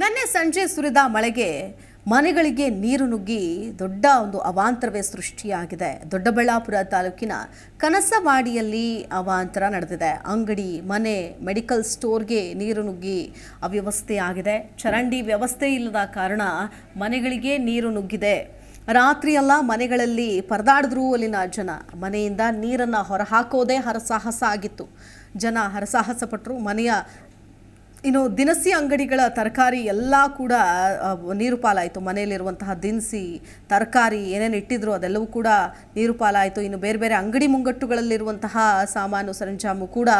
ನಿನ್ನೆ ಸಂಜೆ ಸುರಿದ ಮಳೆಗೆ ಮನೆಗಳಿಗೆ ನೀರು ನುಗ್ಗಿ ದೊಡ್ಡ ಒಂದು ಅವಾಂತರವೇ ಸೃಷ್ಟಿಯಾಗಿದೆ. ದೊಡ್ಡಬಳ್ಳಾಪುರ ತಾಲೂಕಿನ ಕನಸವಾಡಿಯಲ್ಲಿ ಅವಾಂತರ ನಡೆದಿದೆ. ಅಂಗಡಿ, ಮನೆ, ಮೆಡಿಕಲ್ ಸ್ಟೋರ್ಗೆ ನೀರು ನುಗ್ಗಿ ಅವ್ಯವಸ್ಥೆ ಆಗಿದೆ. ಚರಂಡಿ ವ್ಯವಸ್ಥೆ ಇಲ್ಲದ ಕಾರಣ ಮನೆಗಳಿಗೆ ನೀರು ನುಗ್ಗಿದೆ. ರಾತ್ರಿಯೆಲ್ಲ ಮನೆಗಳಲ್ಲಿ ಪರದಾಡಿದ್ರು ಅಲ್ಲಿನ ಜನ. ಮನೆಯಿಂದ ನೀರನ್ನು ಹೊರಹಾಕೋದೇ ಹರಸಾಹಸ ಆಗಿತ್ತು. ಜನ ಹರಸಾಹಸ ಪಟ್ಟರು ಮನೆಯ ಇನ್ನು ದಿನಸಿ ಅಂಗಡಿಗಳ ತರಕಾರಿ ಎಲ್ಲ ಕೂಡ ನೀರು ಪಾಲಾಯಿತು. ಮನೆಯಲ್ಲಿರುವಂತಹ ದಿನಸಿ ತರಕಾರಿ ಏನೇನು ಇಟ್ಟಿದ್ರು ಅದೆಲ್ಲವೂ ಕೂಡ ನೀರು ಪಾಲಾಯಿತು. ಇನ್ನು ಬೇರೆ ಬೇರೆ ಅಂಗಡಿ ಮುಂಗಟ್ಟುಗಳಲ್ಲಿರುವಂತಹ ಸಾಮಾನು, ಸರಂಜಾಮು ಕೂಡ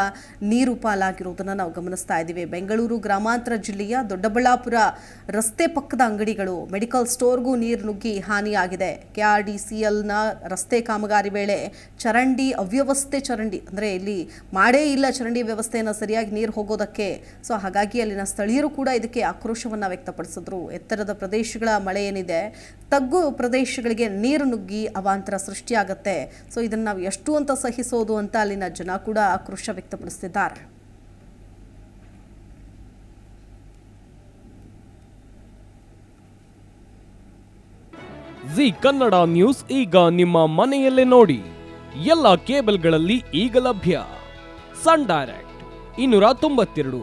ನೀರು ಪಾಲಾಗಿರುವುದನ್ನು ನಾವು ಗಮನಿಸ್ತಾ ಇದ್ದೀವಿ. ಬೆಂಗಳೂರು ಗ್ರಾಮಾಂತರ ಜಿಲ್ಲೆಯ ದೊಡ್ಡಬಳ್ಳಾಪುರ ರಸ್ತೆ ಪಕ್ಕದ ಅಂಗಡಿಗಳು, ಮೆಡಿಕಲ್ ಸ್ಟೋರ್ಗೂ ನೀರು ನುಗ್ಗಿ ಹಾನಿಯಾಗಿದೆ. ಕೆ ಆರ್ ಡಿ ಸಿ ಎಲ್ನ ರಸ್ತೆ ಕಾಮಗಾರಿ ವೇಳೆ ಚರಂಡಿ ಅವ್ಯವಸ್ಥೆ, ಚರಂಡಿ ಅಂದರೆ ಇಲ್ಲಿ ಮಾಡೇ ಇಲ್ಲ ಚರಂಡಿ ವ್ಯವಸ್ಥೆಯನ್ನು ಸರಿಯಾಗಿ ನೀರು ಹೋಗೋದಕ್ಕೆ. ಸೊ ಹಾಗಾಗಿ ಅಲ್ಲಿನ ಸ್ಥಳೀಯರು ಕೂಡ ಇದಕ್ಕೆ ಆಕ್ರೋಶವನ್ನು ವ್ಯಕ್ತಪಡಿಸಿದ್ರು. ಎತ್ತರದ ಪ್ರದೇಶಗಳ ಮಳೆ ಏನಿದೆ, ತಗ್ಗು ಪ್ರದೇಶಗಳಿಗೆ ನೀರು ನುಗ್ಗಿ ಅವಾಂತರ ಸೃಷ್ಟಿಯಾಗತ್ತೆ. ಸೊ ಇದನ್ನು ನಾವು ಎಷ್ಟು ಅಂತ ಸಹಿಸೋದು ಅಂತ ಅಲ್ಲಿನ ಜನ ಕೂಡ ಆಕ್ರೋಶ ವ್ಯಕ್ತಪಡಿಸ್ತಿದ್ದಾರೆ. ಜಿ ಕನ್ನಡ ನ್ಯೂಸ್ ಈಗ ನಿಮ್ಮ ಮನೆಯಲ್ಲೇ ನೋಡಿ. ಎಲ್ಲ ಕೇಬಲ್ಗಳಲ್ಲಿ ಈಗ ಲಭ್ಯ. ಸನ್ ಡೈರೆಕ್ಟ್, ಇನ್ನೂರ ತೊಂಬತ್ತೆರಡು.